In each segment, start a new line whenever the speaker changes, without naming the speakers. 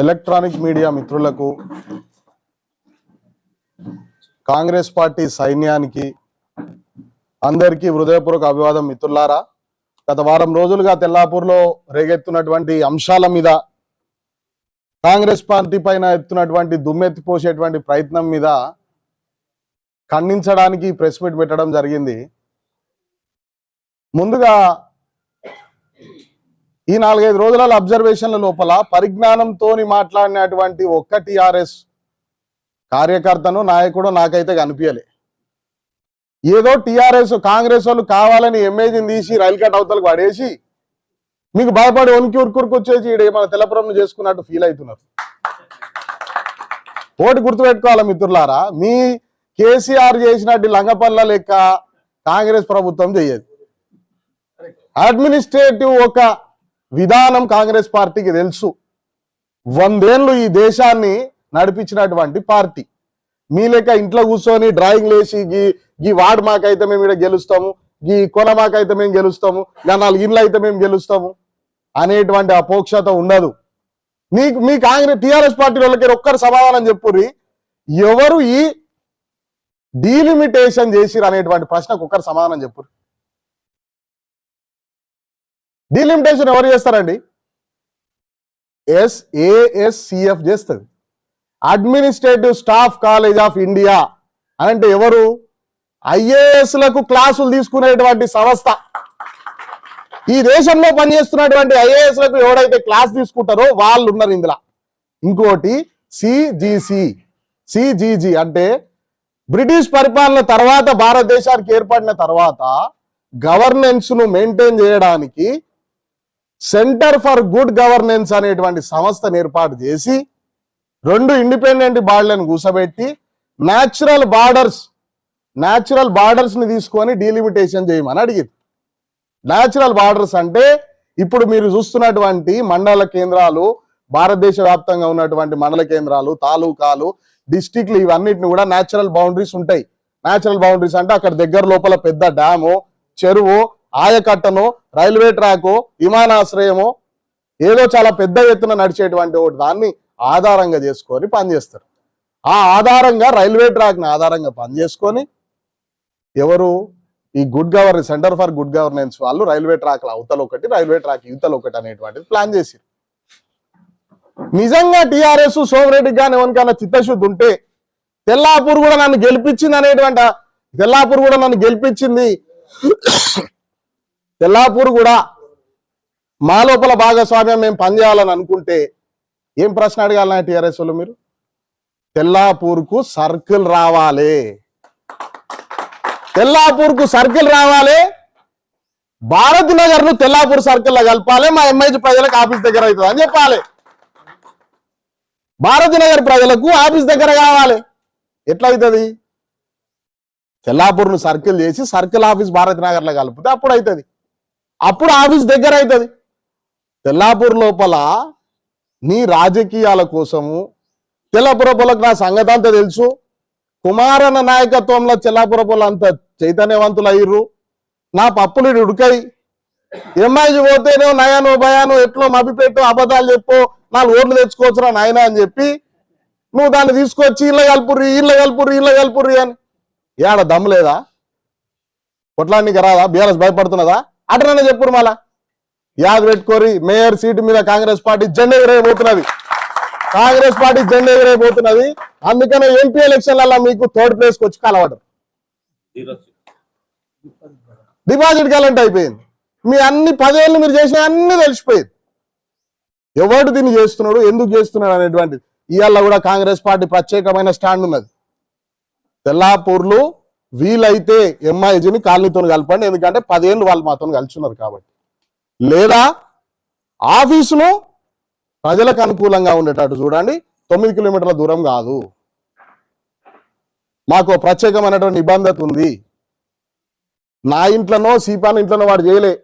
Electronic media మిత్రులకు Congress party సైన్యానికి అందరికీ హృదయపూర్వక అభివాదం మిత్రులారా. గత వారం రోజులుగా తెల్లాపూర్లో రేగెత్తున్నటువంటి అంశాల మీద కాంగ్రెస్ పార్టీ పైన ఎత్తున్నటువంటి దుమ్మెత్తిపోసేటువంటి ప్రయత్నం మీద ఖండించడానికి ప్రెస్ మీట్ పెట్టడం జరిగింది. ముందుగా ఈ నాలుగైదు రోజుల అబ్జర్వేషన్ల లోపల పరిజ్ఞానంతో మాట్లాడినటువంటి ఒక్క టిఆర్ఎస్ కార్యకర్తను నాయకుడు నాకైతే కనిపించలే ఏదో టిఆర్ఎస్ కాంగ్రెస్ వాళ్ళు కావాలని ఎమ్మెల్యేని తీసి రైలు కట్ అవతలకు పడేసి మీకు భయపడి వణికి ఉరుకురికి వచ్చేసి మన తెల్లపురం చేసుకున్నట్టు ఫీల్ అవుతున్నారు. ఓటు గుర్తుపెట్టుకోవాలి మిత్రులారా? మీ కేసీఆర్ చేసినట్టు లంగపల్ల లెక్క కాంగ్రెస్ ప్రభుత్వం చెయ్యదు. అడ్మినిస్ట్రేటివ్ ఒక విధానం కాంగ్రెస్ పార్టీకి తెలుసు. వందేళ్ళు ఈ దేశాన్ని నడిపించినటువంటి పార్టీ. మీ లెక్క ఇంట్లో కూర్చొని డ్రాయింగ్ లేసి గీ గీ వార్డు మాకైతే మేము ఇక్కడ గెలుస్తాము గీ కొన మాకైతే మేము గెలుస్తాము ఇలా నాలుగు ఇండ్లు అయితే మేము గెలుస్తాము అనేటువంటి అపోక్షత ఉండదు. మీకు మీ కాంగ్రెస్ టిఆర్ఎస్ పార్టీ వాళ్ళకి ఒక్కరు సమాధానం చెప్పుర్రి. ఎవరు ఈ డీలిమిటేషన్ చేసిరు అనేటువంటి ప్రశ్నకు ఒక్కరు సమాధానం చెప్పుర్రి. డీలిమిటేషన్ ఎవరు చేస్తారండి? ఎస్ఏఎస్సిఎఫ్ చేస్తుంది. Administrative staff college of India అంటే ఎవరు? ఐఏఎస్లకు క్లాసులు తీసుకునేటువంటి సంస్థ. ఈ దేశంలో పనిచేస్తున్నటువంటి ఐఏఎస్లకు ఎవడైతే క్లాస్ తీసుకుంటారో వాళ్ళు ఉన్నారు ఇందులో. ఇంకోటి సిజిసి సిజిజి అంటే బ్రిటిష్ పరిపాలన తర్వాత భారతదేశానికి ఏర్పడిన తర్వాత గవర్నెన్స్ను మెయింటైన్ చేయడానికి సెంటర్ ఫర్ గుడ్ గవర్నెన్స్ అనేటువంటి సంస్థను ఏర్పాటు చేసి రెండు ఇండిపెండెంట్ బాడీలను కూసబెట్టి న్యాచురల్ బార్డర్స్ న్యాచురల్ బార్డర్స్ని తీసుకొని డీలిమిటేషన్ చేయమని అడిగింది. న్యాచురల్ బార్డర్స్ అంటే ఇప్పుడు మీరు చూస్తున్నటువంటి మండల కేంద్రాలు భారతదేశ వ్యాప్తంగా ఉన్నటువంటి మండల కేంద్రాలు తాలూకాలు డిస్టిక్లు ఇవన్నిటిని కూడా న్యాచురల్ బౌండరీస్ ఉంటాయి. న్యాచురల్ బౌండరీస్ అంటే అక్కడ దగ్గర లోపల పెద్ద డ్యాము చెరువు ఆయకట్టను రైల్వే ట్రాకు విమానాశ్రయము ఏదో చాలా పెద్ద ఎత్తున నడిచేటువంటి ఒకటి దాన్ని ఆధారంగా చేసుకొని పనిచేస్తారు. ఆ ఆధారంగా రైల్వే ట్రాక్ని ఆధారంగా పనిచేసుకొని ఎవరు ఈ good governance centre for good governance వాళ్ళు రైల్వే ట్రాక్ల అవతల ఒకటి రైల్వే ట్రాక్ యువతల ఒకటి అనేటువంటిది ప్లాన్ చేశారు నిజంగా టిఆర్ఎస్ సోమరెడ్డికి కానీ ఎవరికైనా చిత్తశుద్ధి ఉంటే తెల్లాపూర్ కూడా నన్ను గెలిపించింది అనేటువంటి తెల్లాపూర్ కూడా నన్ను గెలిపించింది తెల్లాపూర్ కూడా మా లోపల భాగస్వామ్యం మేము పనిచేయాలని అనుకుంటే ఏం ప్రశ్న అడగాలన్నా టీఆర్ఎస్ వాళ్ళు మీరు? తెల్లాపూర్కు సర్కిల్ రావాలి. తెల్లాపూర్కు సర్కిల్ రావాలి. భారత్ నగర్ను తెల్లాపూర్ సర్కిల్లో కలపాలి. మా ఎంఐజీ ప్రజలకు ఆఫీస్ దగ్గర అవుతుంది అని చెప్పాలి. భారత్ నగర్ ప్రజలకు ఆఫీస్ దగ్గర కావాలి. ఎట్లా అవుతుంది? తెల్లాపూర్ను సర్కిల్ చేసి సర్కిల్ ఆఫీస్ భారత్ నగర్లో కలిపితే అప్పుడు అవుతుంది. అప్పుడు ఆఫీస్ దగ్గర అవుతుంది. తెల్లాపూర్ లోపల నీ రాజకీయాల కోసము తెల్లపురపులకు నా సంగతి అంతా తెలుసు. కుమారన నాయకత్వంలో చెల్లాపురపులు అంత చైతన్యవంతులు అయ్యారు నా పప్పులు ఉడకాయి. ఎంఐజీ పోతేనే నయాను భయాను ఎట్లో మభిపెట్టు అబద్ధాలు చెప్పు నాలుగు ఓట్లు తెచ్చుకోవచ్చురా నాయన అని చెప్పి నువ్వు దాన్ని తీసుకొచ్చి ఇళ్ళ కలుపుర్రి ఇళ్ళ కలుపుర్రి ఇళ్ళ కలుపుర్రి అని. ఏడ దమ్ము లేదా? కొట్లానికి రాదా? బీఆర్ఎస్ భయపడుతున్నదా? అటననే చెప్పురు మళ్ళా. యాద్ పెట్టుకోరి మేయర్ సీటు మీద కాంగ్రెస్ పార్టీ జెండా ఎగరైపోతున్నది కాంగ్రెస్ పార్టీ జెండా ఎగరైపోతున్నది అందుకనే ఎంపీ ఎలక్షన్లలో మీకు థర్డ్ ప్లేస్ వచ్చి కలవడం డిపాజిట్ కరెంట్ అయిపోయింది. మీ అన్ని పదేళ్ళు మీరు చేసిన అన్ని తెలిసిపోయింది. ఎవడు దీన్ని చేస్తున్నాడు ఎందుకు చేస్తున్నాడు అనేటువంటిది. ఇవాళ కూడా కాంగ్రెస్ పార్టీ ప్రత్యేకమైన స్టాండ్ ఉన్నది. తెల్లాపూర్లు వీలైతే ఎంఐజీని కాలనీతో కలపండి. ఎందుకంటే పదేళ్ళు వాళ్ళు మాతో కలిసి ఉన్నారు కాబట్టి. లేదా ఆఫీసులో ప్రజలకు అనుకూలంగా ఉండేటట్టు చూడండి. తొమ్మిది కిలోమీటర్ల దూరం కాదు. మాకు ప్రత్యేకమైనటువంటి నిబంధత ఉంది. నా ఇంట్లోనో సీపాన్ ఇంట్లోనో వాడు చేయలే.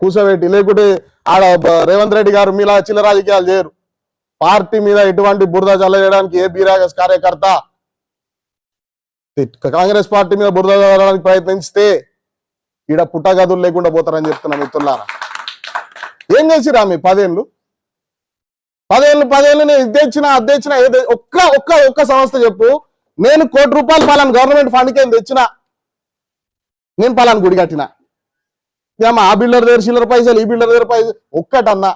కూర్చోబెట్టి లేకుంటే ఆడ రేవంత్ రెడ్డి గారు మీలా చిన్న రాజకీయాలు చేయరు. పార్టీ మీద ఎటువంటి బురద చల్లజేయడానికి ఏ బీరాగస్ కార్యకర్త కాంగ్రెస్ పార్టీ మీద బురద చల్లడానికి ప్రయత్నిస్తే ఈడ పుట్టగదులు లేకుండా పోతారని చెప్తున్నా మిత్రులారా. ఏం చేసిరా మీ పదేళ్ళు? పదేళ్ళు పదేళ్ళు నేను ఇది తెచ్చిన ఏదో తెచ్చిన ఒక్క ఒక్క ఒక్క సంస్థ చెప్పు. నేను కోటి రూపాయలు పలాను గవర్నమెంట్ ఫండ్కి ఏం తెచ్చిన నేను పలాను గుడి కట్టిన. ఏమో ఆ బిల్డర్ దగ్గర చిల్లర పైసలు ఈ బిల్డర్ దగ్గర పైసలు ఒక్కటన్నా.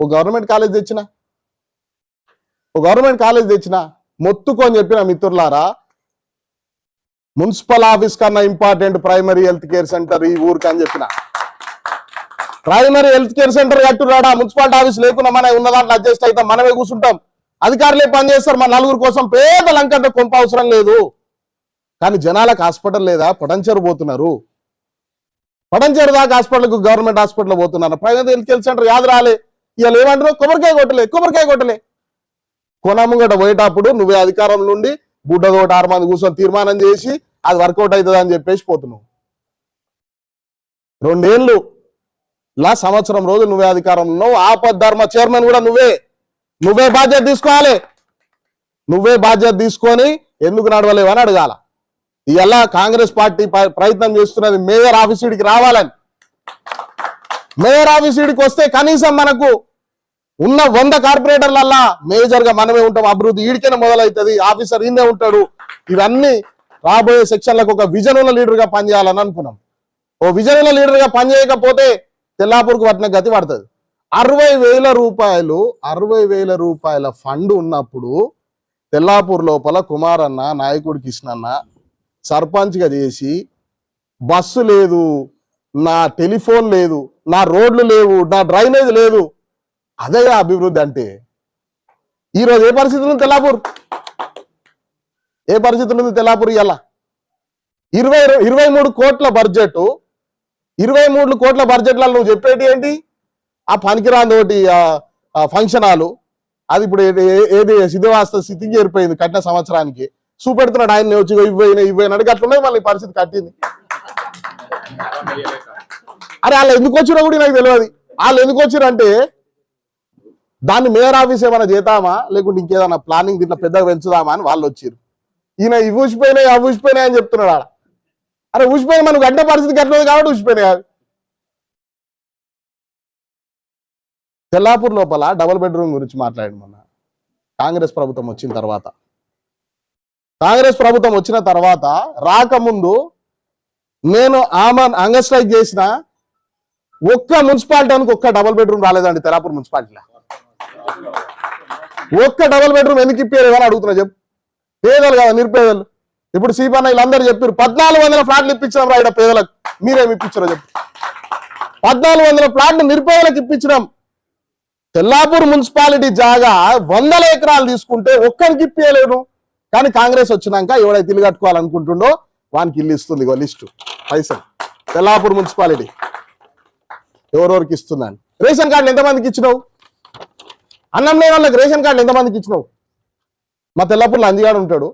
ఓ గవర్నమెంట్ కాలేజ్ తెచ్చిన. ఓ గవర్నమెంట్ కాలేజ్ తెచ్చిన. మొత్తుకొని చెప్పిన మిత్రులారా మున్సిపల్ ఆఫీస్ కన్నా important primary health care centre ఈ ఊరికి అని చెప్పిన. ప్రైమరీ హెల్త్ కేర్ సెంటర్ కట్టురాడా? మున్సిపాలిటీ ఆఫీస్ లేకుండా మనం ఉన్న దాంట్లో అడ్జస్ట్ అవుతాం మనమే కూర్చుంటాం. అధికారులే పని చేస్తారు మన నలుగురు కోసం పేద లంకంటే కొంప అవసరం లేదు. కానీ జనాలకు హాస్పిటల్ లేదా? పొటంచరు పోతున్నారు. పడంచేరు దాకా హాస్పిటల్కు గవర్నమెంట్ హాస్పిటల్ పోతున్నారు. ప్రైవేట్ హెల్త్ కేర్ సెంటర్ యాద రాలే. ఇవాళ ఏమంటున్నావు? కొబ్బరికాయ కొట్టలే కొబ్బరికాయ కొట్టలే. కొనముంగట పోయేటప్పుడు నువ్వే అధికారం నుండి బుడ్డదోటి ఆరు మంది కూర్చొని తీర్మానం చేసి అది వర్కౌట్ అవుతుంది అని చెప్పేసి పోతున్నావు. రెండేళ్ళు లా సంవత్సరం రోజు నువ్వే అధికారంలో ఉన్నావు ఆపద్ ధర్మ చైర్మన్ కూడా నువ్వే. నువ్వే బాధ్యత తీసుకోవాలి. నువ్వే బాధ్యత తీసుకొని ఎందుకు నడవలేవు అని అడగాల. ఇలా కాంగ్రెస్ పార్టీ ప్రయత్నం చేస్తున్నది మేయర్ ఆఫీసుడికి రావాలని. మేయర్ ఆఫీసుడికి వస్తే కనీసం మనకు ఉన్న వంద కార్పొరేటర్లల్లా మేజర్గా మనమే ఉంటాం అభివృద్ధి ఈడికైనా మొదలవుతుంది ఆఫీసర్ ఈయనే ఉంటాడు. ఇవన్నీ రాబోయే సెక్షన్లకు ఒక విజన్ ఉన్న లీడర్గా పనిచేయాలని అనుకున్నాం. ఓ విజన్ ఉన్న లీడర్గా పనిచేయకపోతే తెల్లాపూర్కు పట్టిన గతి పడుతుంది. అరవై వేల రూపాయలు అరవై వేల రూపాయల ఫండ్ ఉన్నప్పుడు తెల్లాపూర్ లోపల కుమారన్న నాయకుడి కృష్ణన్న సర్పంచ్గా చేసి బస్సు లేదు నా టెలిఫోన్ లేదు నా రోడ్లు లేవు నా డ్రైనేజ్ లేదు అదే అభివృద్ధి అంటే. ఈరోజు ఏ పరిస్థితులు తెలాపూర్ తెల్లాపూర్? ఏ పరిస్థితులు ఉంది తెలాపూర్ ఇవాళ ఇరవై ఇరవై మూడు కోట్ల బడ్జెట్ ఇరవై మూడు కోట్ల బడ్జెట్లలో నువ్వు చెప్పేటి ఏంటి? ఆ పనికిరాని ఒకటి ఫంక్షన్ హాలు అది ఇప్పుడు ఏది? సిద్ధవాస్త స్థితికి చేరిపోయింది కట్టిన సంవత్సరానికి. చూపెడుతున్నాడు ఆయన వచ్చి ఇవ్వైనా ఇవ్వైనా అడిగి అట్లున్నది మళ్ళీ పరిస్థితి కట్టింది. అరే వాళ్ళు ఎందుకు వచ్చినా కూడా నాకు తెలియదు వాళ్ళు ఎందుకు వచ్చిర్రు అంటే దాన్ని మేయర్ ఆఫీస్ ఏమైనా చేద్దామా? లేకుంటే ఇంకేదైనా ప్లానింగ్ దీంట్లో పెద్దగా పెంచుదామా అని వాళ్ళు వచ్చారు. ఈయన ఇవి ఊసిపోయినాయి అవి ఊసిపోయినాయి అని చెప్తున్నాడు ఆడ. అరే ఊసిపోయిన మనకు గడ్డ పరిస్థితి గట్లేదు కాబట్టి ఊసిపోయినాయి అవి తెల్లాపూర్ లోపల డబుల్ బెడ్రూమ్ గురించి మాట్లాడి మొన్న. కాంగ్రెస్ ప్రభుత్వం వచ్చిన తర్వాత. కాంగ్రెస్ ప్రభుత్వం వచ్చిన తర్వాత రాకముందు నేను ఆమె అంగస్ట్రైక్ చేసిన ఒక్క మున్సిపాలిటీ ఒక్క డబుల్ బెడ్రూమ్ రాలేదండి తెల్లాపూర్ మున్సిపాలిటీలో. ఒక్క డబల్ బెడ్రూమ్ ఎందుకు ఇప్పారు అని అడుగుతున్నా చెప్పు. పేదలు కదా నిరుపేదలు. ఇప్పుడు సీపన్న వీళ్ళందరూ చెప్పారు పద్నాలుగు వందల ఫ్లాట్లు ఇప్పించినాం రా ఇక్కడ పేదలకు. మీరేమి ఇప్పించారో చెప్పు. పద్నాలుగు వందల ఫ్లాట్లు నిరుపేదలకు ఇప్పించినాం. తెల్లాపూర్ మున్సిపాలిటీ జాగా వందల ఎకరాలు తీసుకుంటే ఒక్కరికి ఇప్పలేను కానీ కాంగ్రెస్ వచ్చినాక ఎవడైతే ఇల్లు కట్టుకోవాలనుకుంటుండో వానికి ఇల్లు ఇస్తుంది ఇగో లిస్టు. పైసలు. తెల్లాపూర్ మున్సిపాలిటీ. ఎవరెవరికి ఇస్తుందని. రేషన్ కార్డులు ఎంతమందికి ఇచ్చినావు? అన్నం లేని వాళ్ళకి రేషన్ కార్డులు ఎంతమందికి ఇచ్చినావు? మా తెల్లాపూర్లో అందిగాడు ఉంటాడు.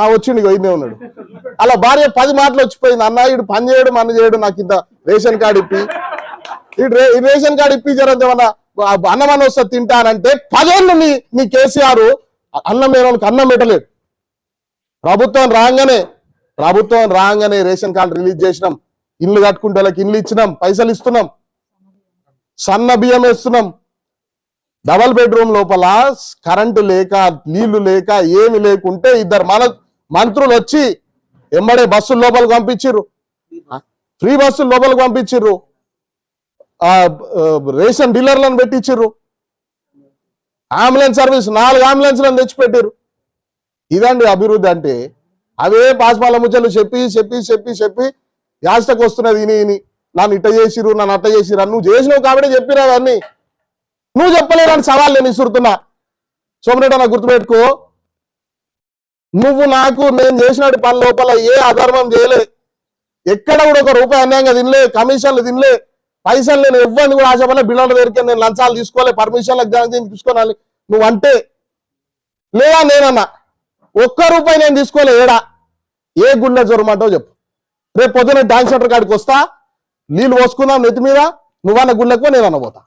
ఆ వచ్చిండు ఇగో ఉన్నాడు. అలా భార్య పది మాటలు వచ్చిపోయింది. అన్న ఇడు పని చేయడు మన చేయడు నాకు ఇంత రేషన్ కార్డు ఇప్పి. ఇటు రేషన్ కార్డు ఇప్పి జరగమన్నా అన్నం అన్న వస్తే తింటానంటే పదేళ్ళు మీ నీ కేసీఆర్ అన్నం లేని అన్నం పెట్టలేదు. ప్రభుత్వం రాగానే ప్రభుత్వం రాగానే రేషన్ కార్డు రిలీజ్ చేసినాం. ఇల్లు కట్టుకుంటే వాళ్ళకి ఇల్లు ఇచ్చినాం పైసలు ఇస్తున్నాం. సన్న బియ్యం వేస్తున్నాం. డబల్ బెడ్రూమ్ లోపల కరెంటు లేక నీళ్ళు లేక ఏమి లేకుంటే ఇద్దరు మన మంత్రులు వచ్చి ఎంబడే బస్సులు లోపలికి పంపించిర్రు. ఫ్రీ బస్సులు లోపలికి పంపించిర్రు. ఆ, రేషన్ డీలర్లను పెట్టించిర్రు అంబులెన్స్ సర్వీస్ నాలుగు అంబులెన్స్లను తెచ్చిపెట్టారు ఇదండి అభివృద్ధి అంటే. అవే పాస్పాల ముచ్చలు చెప్పి చెప్పి చెప్పి చెప్పి యాస్టకు వస్తున్నది ఇని ఇని. నన్ను ఇట్ట చేసిరు నన్ను అట్ట చేసిరు నువ్వు చేసినావు కాబట్టి చెప్పిరా అన్నీ నువ్వు చెప్పలేనని సవాల్ నేను ఇస్తున్నా సోమరెడ్డి నాకు గుర్తుపెట్టుకో. నువ్వు నాకు నేను చేసినట్టు పని లోపల ఏ అధర్మం చేయలే. ఎక్కడ కూడా ఒక రూపాయి అన్యాయంగా తినలే కమిషన్లు తినలే. పైసలు నేను ఇవ్వని కూడా ఆశపడలే. బిల్లుల దగ్గరికి నేను లంచాలు తీసుకోలే పర్మిషన్లకు జాయిన్ తీసుకోవాలి నువ్వు అంటే లేదా నేనన్నా. ఒక్క రూపాయి నేను తీసుకోలే ఏడా? ఏ గుండె జ్వరమంటావు చెప్పు. రేపు పొద్దున డాన్స్ సెంటర్ కాడికి వస్తా. నీళ్ళు పోసుకుందాం నెత్తి మీద. నువ్వన్న గుళ్ళకు నేను పోతా.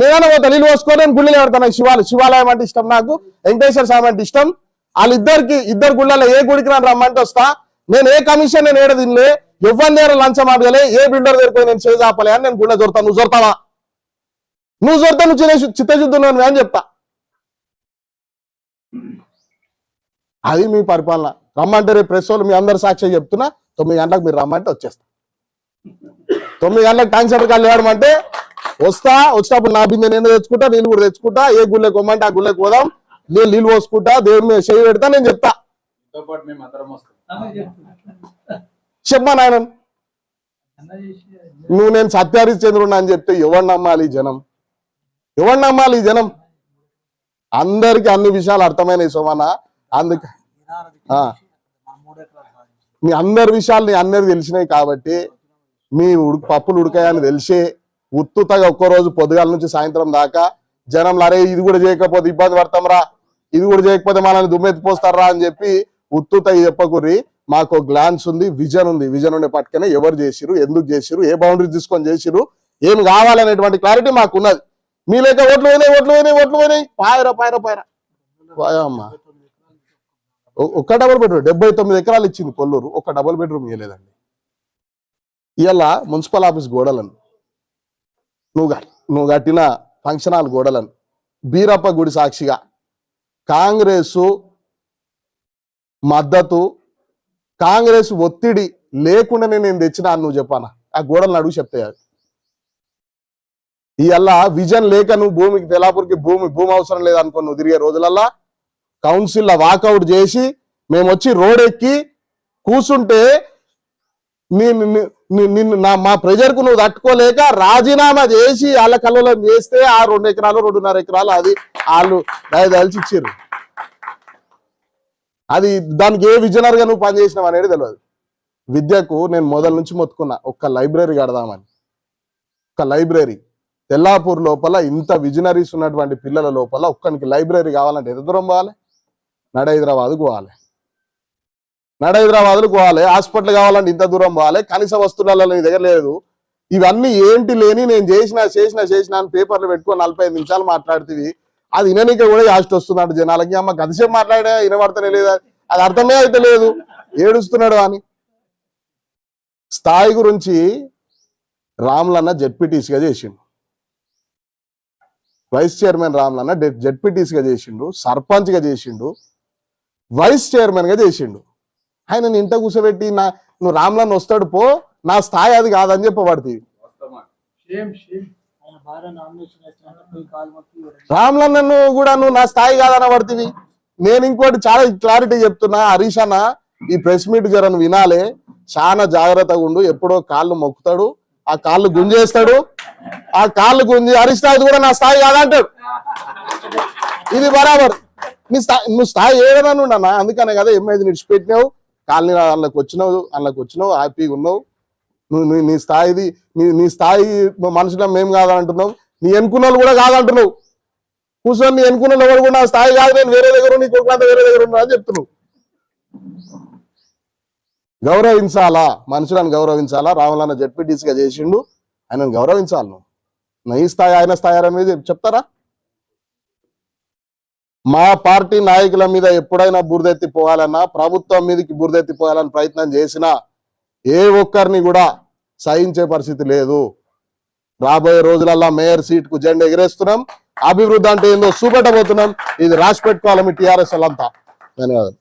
నేను పోతా నీళ్ళు పోసుకొని నేను గుళ్ళలో పెడతాను నాకు శివాలయం శివాలయం అంటే ఇష్టం నాకు. వెంకటేశ్వర స్వామి అంటే ఇష్టం. వాళ్ళిద్దరికి ఇద్దరు గుళ్ళలో ఏ గుడికి నన్ను రమ్మంటే వస్తా. నేను ఏ కమిషన్ నేను ఏడ తినలే. ఎవరి దగ్గర లంచం అడగలే. ఏ బిల్డర్ దగ్గర నేను చేజాపలే అని నేను గుండె జొరుతా నువ్వు జొరతావా నువ్వు జొరతా నువ్వు చిన్న చిత్తశుద్ధున్నావు అని చెప్తా. అది మీ పరిపాలన. రమ్మంటే రేపు ప్రెస్ వాళ్ళు మీ అందరు సాక్షి చెప్తున్నా. తొమ్మిది గంటలకు మీరు రమ్మంటే వచ్చేస్తా. తొమ్మిది గంటలకు టైం సెంటర్ కాళ్ళు వేయడమంటే వస్తా వచ్చినప్పుడు నా బిందె నేను తెచ్చుకుంటా నీళ్ళు కూడా తెచ్చుకుంటా ఏ గుళ్ళకి కొమ్మంటే ఆ గుళ్ళకి పోదాం నేను నీళ్ళు పోసుకుంటా దేవుడి మీద చేయి పెడతా నేను చెప్తా. చెప్పమా నాయన నువ్వు నేను సత్యహరిశ్చంద్రుడు అని చెప్తే ఎవరు నమ్మాలి జనం? ఎవరు నమ్మాలి జనం? అందరికి అన్ని విషయాలు అర్థమైనవి సోమన్న. అందుకే ఆ. మీ అందరి విషయాలు నీ అందరికి తెలిసినాయి కాబట్టి మీ ఉడుకు పప్పులు ఉడకాయని తెలిసే ఉత్తుతగా ఒక్కో రోజు పొద్దుగాల నుంచి సాయంత్రం దాకా జనం అరే ఇది కూడా చేయకపోతే ఇబ్బంది పడతాంరా ఇది కూడా చేయకపోతే మనల్ని దుమ్మెత్తిపోస్తారా అని చెప్పి ఉత్తుత చెప్పకుర్రి. మాకు గ్లాన్స్ ఉంది విజన్ ఉంది. విజన్ ఉండే పట్టుకనే ఎవరు చేసిరు ఎందుకు చేసిరు ఏ బౌండరీ తీసుకొని చేసిరు ఏం కావాలనేటువంటి క్లారిటీ మాకు ఉన్నది. మీ లేక ఓట్లు పోయినాయి ఓట్లు పోయినాయి ఓట్లు పోయినాయి. పాయరా పాయరా పాయరా. పాయమ్మా ఒక్క డబుల్ బెడ్రూమ్ డెబ్బై తొమ్మిది ఎకరాలు ఇచ్చింది కొల్లూరు. ఒక్క డబుల్ బెడ్రూమ్ ఇవ్వలేదండి ఇవాళ మున్సిపల్ ఆఫీస్ గోడలను. నువ్వు నువ్వు కట్టిన ఫంక్షన్ హాల్ గోడలను బీరప్ప గుడి సాక్షిగా కాంగ్రెస్ మద్దతు కాంగ్రెస్ ఒత్తిడి లేకుండానే నేను తెచ్చినా అని నువ్వు చెప్పానా? ఆ గోడలను అడుగు చెప్తాయి ఇవల్లా ఇవల్ల విజన్ లేక నువ్వు భూమికి తెలాపూర్కి భూమి భూమి అవసరం లేదనుకో నువ్వు తిరిగే రోజులల్లా కౌన్సిల్లో వాకౌట్ చేసి మేము వచ్చి రోడ్ ఎక్కి కూర్చుంటే నిన్ను నా మా ప్రెజర్కు నువ్వు తట్టుకోలేక రాజీనామా చేసి వాళ్ళ కళ్ళలో చేస్తే ఆ రెండు ఎకరాలు రెండున్నర ఎకరాలు అది వాళ్ళు దయదలిచి ఇచ్చారు అది దానికి ఏ విజనర్గా నువ్వు పనిచేసినావు అనేది తెలియదు విద్యకు నేను మొదల నుంచి మొత్తుకున్నా ఒక్క లైబ్రరీ కడదామని. ఒక్క లైబ్రరీ. తెల్లాపూర్ లోపల ఇంత విజనరీస్ ఉన్నటువంటి పిల్లల లోపల ఒక్కనికి లైబ్రరీ కావాలంటే ఎంత దూరం పోవాలి? నడ హైదరాబాద్కు పోవాలి. నడ హైదరాబాద్లు పోవాలి హాస్పిటల్ కావాలంటే ఇంత దూరం పోవాలి కనీస వస్తువులలో నీ దగ్గర లేదు. ఇవన్నీ ఏంటి లేని నేను చేసిన చేసిన చేసిన అని పేపర్లు పెట్టుకొని నలభై ఐదు నిమిషాలు మాట్లాడుతుంది అది విననీక కూడా యాస్ట్ వస్తున్నాడు జనాలకి. అమ్మ గదిసేపు మాట్లాడా వినబడతనే లేదా? అది అర్థమే అయితే లేదు. ఏడుస్తున్నాడు అని. స్థాయి గురించి రాములన్న జెడ్పీటీసీగా చేసిండు. వైస్ చైర్మన్ రాములన్న జెడ్పీటీసీగా చేసిండు సర్పంచ్గా చేసిండు వైస్ చైర్మన్గా చేసిండు. ఆయన ఇంట కూర్చోబెట్టి నా నువ్వు రామ్లన్న వస్తాడు పో నా స్థాయి అది కాదని చెప్పబడుతుంది
మొక్కి
రామ్లన్నను కూడా నువ్వు నా స్థాయి కాదన్న పడుతుంది నేను ఇంకోటి చాలా క్లారిటీ చెప్తున్నా హరీష్ అన్న ఈ ప్రెస్ మీట్ జర నువ్వు వినాలే. చాలా జాగ్రత్తగా ఉండు ఎప్పుడో కాళ్ళు మొక్కుతాడు ఆ కాళ్ళు గుంజేస్తాడు. ఆ కాళ్ళు గుంజి హరీష్ రావు కూడా నా స్థాయి కాదంటాడు ఇది బరాబర్. నీ స్థాయి నువ్వు స్థాయి ఏదైనా ఉండన్నా అందుకనే కదా ఎమ్మెది నిడిచిపెట్టినావు. కాలనీ వాళ్ళకి వచ్చినావు అందులోకి వచ్చినావు హ్యాపీగా ఉన్నావు. నువ్వు నీ- స్థాయిది నీ నీ స్థాయి మనుషులం మేము కాదంటున్నావు. నీ ఎన్నుకున్న వాళ్ళు కూడా కాదంటున్నావు. కూర్చొని నీ ఎన్నుకున్న వాళ్ళు ఎవరు కూడా నా స్థాయి కాదు నేను వేరే దగ్గర నీ కొడుకులంతా వేరే దగ్గర ఉన్నా అని చెప్తున్నావు. గౌరవించాలా? మనుషులను గౌరవించాలా? రాములన్న జడ్పీటీసీగా చేసిండు. ఆయనను గౌరవించాలి నువ్వు. నా ఈ స్థాయి ఆయన స్థాయి అనేది చెప్తారా? మా పార్టీ నాయకుల మీద ఎప్పుడైనా బురదెత్తి పోవాలన్నా ప్రభుత్వం మీదకి బురదెత్తి పోవాలని ప్రయత్నం చేసినా ఏ ఒక్కరిని కూడా సహించే పరిస్థితి లేదు. రాబోయే రోజులల్లా మేయర్ సీట్కు జెండా ఎగరేస్తున్నాం. అభివృద్ధి అంటే ఏందో చూపెట్టబోతున్నాం. ఇది రాసి పెట్టుకోవాలి మీ టీఆర్ఎస్ వాళ్ళంతా. ధన్యవాదాలు.